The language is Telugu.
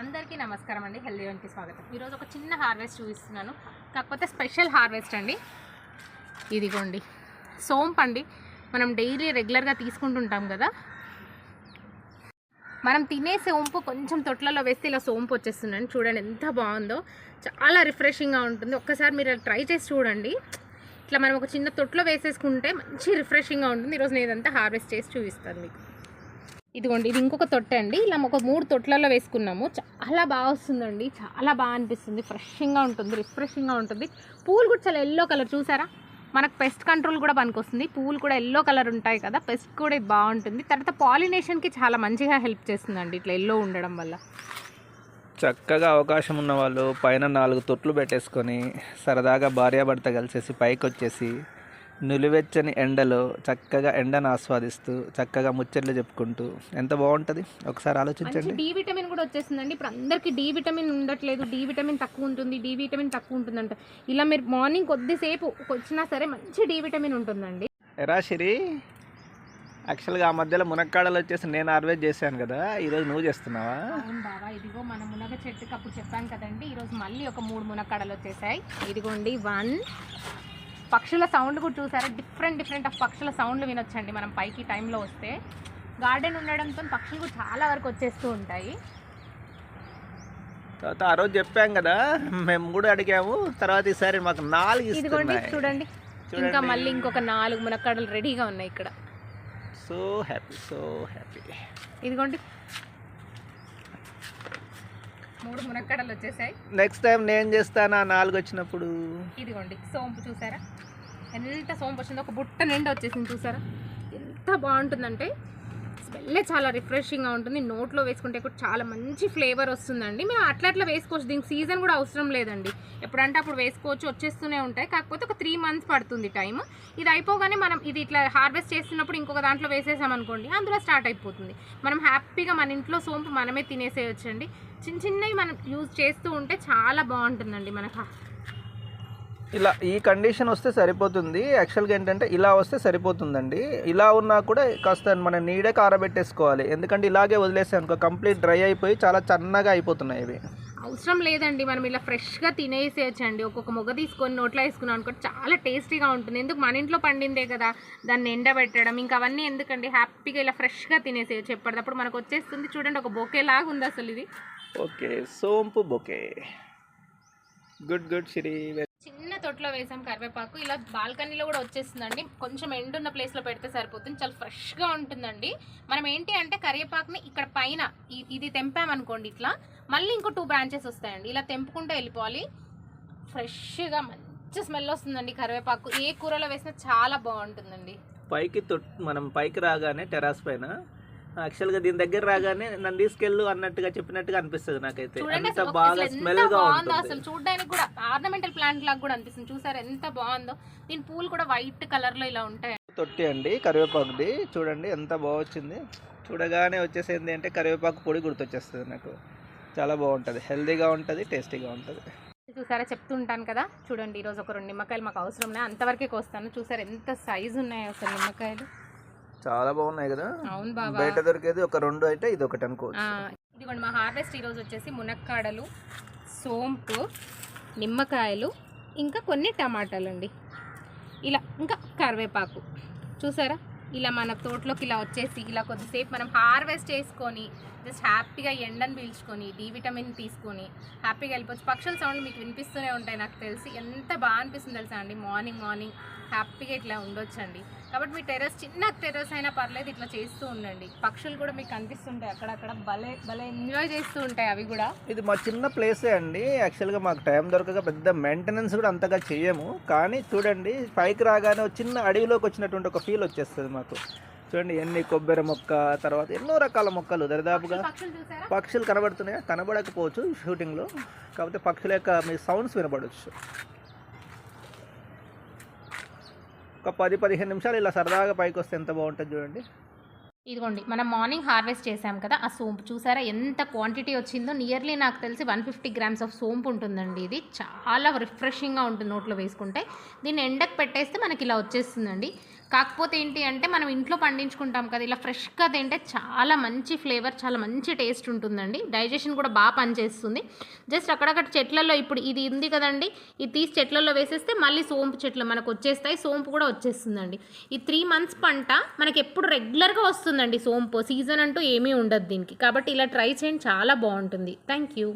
అందరికీ నమస్కారం అండి. హెల్దీ వన్కి స్వాగతం. ఈరోజు ఒక చిన్న హార్వెస్ట్ చూపిస్తున్నాను. కాకపోతే స్పెషల్ హార్వెస్ట్ అండి. ఇదిగోండి. సోంపు అండి. మనం డైలీ రెగ్యులర్గా తీసుకుంటుంటాం కదా. మనం తినే సోంపు కొంచెం తొట్లలో వేస్తే ఇలా సోంపు వచ్చేస్తుందండి. చూడండి ఎంత బాగుందో. చాలా రిఫ్రెషింగ్గా ఉంటుంది. ఒక్కసారి మీరు ట్రై చేసి చూడండి. ఇట్లా మనం ఒక చిన్న తొట్లో వేసేసుకుంటే మంచి రిఫ్రెషింగ్గా ఉంటుంది. ఈరోజు నేను ఇదంతా హార్వెస్ట్ చేసి చూపిస్తాను మీకు. ఇదిగోండి ఇది ఇంకొక తొట్టె అండి. ఇలా ఒక మూడు తొట్లలో వేసుకున్నాము. చాలా బాగా వస్తుందండి. చాలా బాగా అనిపిస్తుంది. ఫ్రెషింగ్గా ఉంటుంది రిఫ్రెషింగ్గా ఉంటుంది. పూలు కూడా చాలా ఎల్లో కలర్ చూసారా? మనకు పెస్ట్ కంట్రోల్ కూడా పనికొస్తుంది పూలు కూడా ఎల్లో కలర్ ఉంటాయి కదా పెస్ట్ కూడా ఇది బాగుంటుంది. తర్వాత పాలినేషన్కి చాలా మంచిగా హెల్ప్ చేస్తుందండి ఇట్లా ఎల్లో ఉండడం వల్ల. చక్కగా అవకాశం ఉన్న వాళ్ళు పైన నాలుగు తొట్లు పెట్టేసుకొని సరదాగా భార్యాభర్త కలిసేసి పైకి వచ్చేసి నులివెచ్చని ఎండలో చక్కగా ఎండను ఆస్వాదిస్తూ చక్కగా ముచ్చట్లు చెప్పుకుంటూ ఎంత బాగుంటుంది? ఒకసారి ఆలోచించండి. డి విటమిన్ కూడా వచ్చేసిందండి ఇప్పుడు అందరికి డి విటమిన్ ఉండట్లేదు. డి విటమిన్ తక్కువ ఉంటుంది డి విటమిన్ తక్కువ ఉంటుందంట. ఇలా మీరు మార్నింగ్ కొద్దిసేపు వచ్చినా సరే మంచి డి విటమిన్ ఉంటుందండి. ఎరా సిరి యాక్చువల్గా ఆ మధ్యలో మునక్కాడలు వచ్చేసి నేను హార్వెస్ట్ చేశాను కదా ఈరోజు నువ్వు చేస్తున్నావా? అవును బాబా ఇదిగో మన మునగ చెట్టుకి అప్పుడు చెప్పాను కదండి ఈరోజు మళ్ళీ ఒక మూడు మునక్కాడలు వచ్చేసాయి. ఇదిగోండి వన్ పక్షుల సౌండ్ కూడా చూసారా? డిఫరెంట్ డిఫరెంట్ ఆఫ్ పక్షుల సౌండ్లు వినొచ్చండి మనం పైకి టైంలో వస్తే. గార్డెన్ ఉండడంతో పక్షులు కూడా చాలా వరకు వచ్చేస్తూ ఉంటాయి. తర్వాత ఆ రోజు చెప్పాం కదా మేము కూడా అడిగాము తర్వాత ఈసారి మాకు నాలుగు ఇదిగోండి చూడండి. ఇంకా మళ్ళీ ఇంకొక నాలుగు మునక్కాడలు రెడీగా ఉన్నాయి ఇక్కడ. సో హ్యాపీ సో హ్యాపీ ఇదిగోండి. మూడు మునక్కాడలు వచ్చేసాయి. నెక్స్ట్ టైం నేను చేస్తాను? నాలుగు వచ్చినప్పుడు. ఇదిగోండి సోంపు చూసారా? ఎంత సోంపు వచ్చిందో ఒక బుట్ట నిండా వచ్చేసింది చూసారా? ఎంత బాగుంటుందంటే స్మెల్లే చాలా రిఫ్రెషింగ్గా ఉంటుంది. నోట్లో వేసుకుంటే కూడా చాలా మంచి ఫ్లేవర్ వస్తుందండి. మేము అట్లా అట్లా వేసుకోవచ్చు. దీనికి సీజన్ కూడా అవసరం లేదండి. ఎప్పుడంటే అప్పుడు వేసుకోవచ్చు వచ్చేస్తూనే ఉంటాయి. కాకపోతే ఒక త్రీ మంత్స్ పడుతుంది టైం ఇది అయిపోగానే మనం ఇది ఇట్లా హార్వెస్ట్ చేస్తున్నప్పుడు ఇంకొక దాంట్లో వేసేసామనుకోండి అందులో స్టార్ట్ అయిపోతుంది. మనం హ్యాపీగా మన ఇంట్లో సోంపు మనమే తినేసేయచ్చండి. చిన్న చిన్నవి మనం యూజ్ చేస్తూ ఉంటే చాలా బాగుంటుందండి మనకు. ఇలా ఈ కండిషన్ వస్తే సరిపోతుంది. యాక్చువల్గా ఏంటంటే ఇలా వస్తే సరిపోతుందండి. ఇలా ఉన్నా కూడా కాస్త మన నీడే కారబెట్టేసుకోవాలి. ఎందుకంటే ఇలాగే వదిలేసాం అనుకో కంప్లీట్ డ్రై అయిపోయి చాలా చన్నగా అయిపోతున్నాయి ఇవి. అవసరం లేదండి. మనం ఇలా ఫ్రెష్గా తినేసేయచ్చండి. ఒక్కొక్క మొగ్గ తీసుకొని నోట్లో వేసుకున్నాం అనుకో చాలా టేస్టీగా ఉంటుంది. ఎందుకు? మన ఇంట్లో పండిందే కదా. దాన్ని ఎండబెట్టడం ఇంకా అవన్నీ ఎందుకండి? హ్యాపీగా ఇలా ఫ్రెష్గా తినేసేయచ్చు ఎప్పటికప్పుడు మనకు వచ్చేస్తుంది చూడండి ఒక బొకే లాగా ఉంది అసలు ఇది. ఓకే సోంపు బొకే. గుడ్ గుడ్ చిన్న తొట్లో వేసాం కరివేపాకు. ఇలా బాల్కనీలో కూడా వచ్చేస్తుందండి. కొంచెం ఎండున్న ప్లేస్లో పెడితే సరిపోతుంది. చాలా ఫ్రెష్గా ఉంటుందండి. మనం ఏంటి అంటే కరివేపాకుని ఇక్కడ పైన ఇది తెంపామనుకోండి ఇట్లా. మళ్ళీ ఇంకో టూ బ్రాంచెస్ వస్తాయండి. ఇలా తెంపుకుంటూ వెళ్ళిపోవాలి. ఫ్రెష్గా మంచి స్మెల్ వస్తుందండి కరివేపాకు. ఏ కూరలో వేసినా చాలా బాగుంటుందండి. పైకి మనం పైకి రాగానే టెరాస్ పైన యాక్చువల్గా దీని దగ్గర రాగానే నన్ను తీసుకెళ్ళు అన్నట్టుగా చెప్పినట్టుగా అనిపిస్తుంది నాకైతే. ఒక- బాగా ఎంత స్మెల్గా బాగుందో అసలు ఉంటుంది. చూడడానికి కూడా ఆర్నమెంటల్ ప్లాంట్ లాగా కూడా అనిపిస్తుంది. చూసారు ఎంత బాగుందో. దీని పూలు కూడా వైట్ కలర్లో ఇలా ఉంటాయి. తొట్టి అండి కరివేపాకుది. చూడండి ఎంత బాగా వచ్చింది. చూడగానే వచ్చేసింది అంటే కరివేపాకు పొడి గుర్తొచ్చేస్తుంది నాకు. చాలా బాగుంటుంది. హెల్తీగా ఉంటుంది టేస్టీగా ఉంటుంది. చూసారా చెప్తుంటాను కదా. చూడండి ఈరోజు ఒక రెండు నిమ్మకాయలు మాకు అవసరం ఉన్నాయి అంతవరకే కోస్తాను. చూసారు ఎంత సైజు ఉన్నాయి అసలు నిమ్మకాయలు. చాలా బాగున్నాయి కదా. అవును బాబా. బయట దొరికేది ఒక రెండు అయితే ఇది ఒకటి అనుకోవచ్చు ఇదిగోండి మా హార్వెస్ట్ ఈరోజు వచ్చేసి మునక్కాడలు సోంపు నిమ్మకాయలు ఇంకా కొన్ని టమాటాలు అండి ఇలా ఇంకా కరివేపాకు. చూసారా? ఇలా మన తోటలోకి ఇలా వచ్చేసి ఇలా కొద్దిసేపు మనం హార్వెస్ట్ చేసుకొని జస్ట్ హ్యాపీగా ఎండను పీల్చుకొని డి విటమిన్ తీసుకొని హ్యాపీగా వెళ్ళిపోవచ్చు. పక్షుల సౌండ్ మీకు వినిపిస్తూనే ఉంటాయి నాకు తెలిసి. ఎంత బాగా అనిపిస్తుంది తెలుసా అండి? మార్నింగ్ మార్నింగ్ హ్యాపీగా ఇట్లా ఉండొచ్చండి. కాబట్టి మీ టెర్రస్ చిన్న టెర్రస్ అయినా పర్లేదు ఇట్లా చేస్తూ ఉండండి. పక్షులు కూడా మీకు కనిపిస్తుంటాయి అక్కడక్కడ. భలే భలే ఎంజాయ్ చేస్తూ ఉంటాయి అవి కూడా. ఇది మా చిన్న ప్లేసే అండి. యాక్చువల్గా మాకు టైం దొరకక పెద్ద మెయింటెనెన్స్ కూడా అంతగా చేయము. కానీ చూడండి పైకి రాగానే ఒక చిన్న అడవిలోకి వచ్చినటువంటి ఒక ఫీల్ వచ్చేస్తుంది మాకు. చూడండి ఎన్ని కొబ్బరి మొక్క తర్వాత ఎన్నో రకాల మొక్కలు దరిదాపుగా పక్షులు కనబడుతున్నాయా? కనబడకపోవచ్చు షూటింగ్లో. కాకపోతే పక్షుల యొక్క మీ సౌండ్స్ వినపడవచ్చు ఒక పది పదిహేను నిమిషాలు ఇలా సరదాగా పైకి వస్తే ఎంత బాగుంటుంది చూడండి. ఇదిగోండి మనం మార్నింగ్ హార్వెస్ట్ చేసాం కదా ఆ సోంపు. చూసారా ఎంత క్వాంటిటీ వచ్చిందో? నియర్లీ నాకు తెలిసి వన్ ఫిఫ్టీ గ్రామ్స్ ఆఫ్ సోంపు ఉంటుందండి ఇది. చాలా రిఫ్రెషింగ్గా ఉంటుంది నోట్లో వేసుకుంటే. దీన్ని ఎండకు పెట్టేస్తే మనకి ఇలా వచ్చేస్తుందండి. కాకపోతే ఏంటి అంటే మనం ఇంట్లో పండించుకుంటాం కదా ఇలా ఫ్రెష్గా తింటే చాలా మంచి ఫ్లేవర్ చాలా మంచి టేస్ట్ ఉంటుందండి. డైజెషన్ కూడా బాగా పనిచేస్తుంది. జస్ట్ అక్కడక్కడ చెట్లలో ఇప్పుడు ఇది ఉంది కదండి ఇది తీసి చెట్లలో వేసేస్తే మళ్ళీ సోంపు చెట్లు మనకు వచ్చేస్తాయి సోంపు కూడా వచ్చేస్తుందండి. ఈ త్రీ మంత్స్ పంట మనకి ఎప్పుడు రెగ్యులర్గా వస్తుందండి సోంపు. సీజన్ అంటూ ఏమీ ఉండదు దీనికి. కాబట్టి ఇలా ట్రై చేయండి చాలా బాగుంటుంది. Thank you.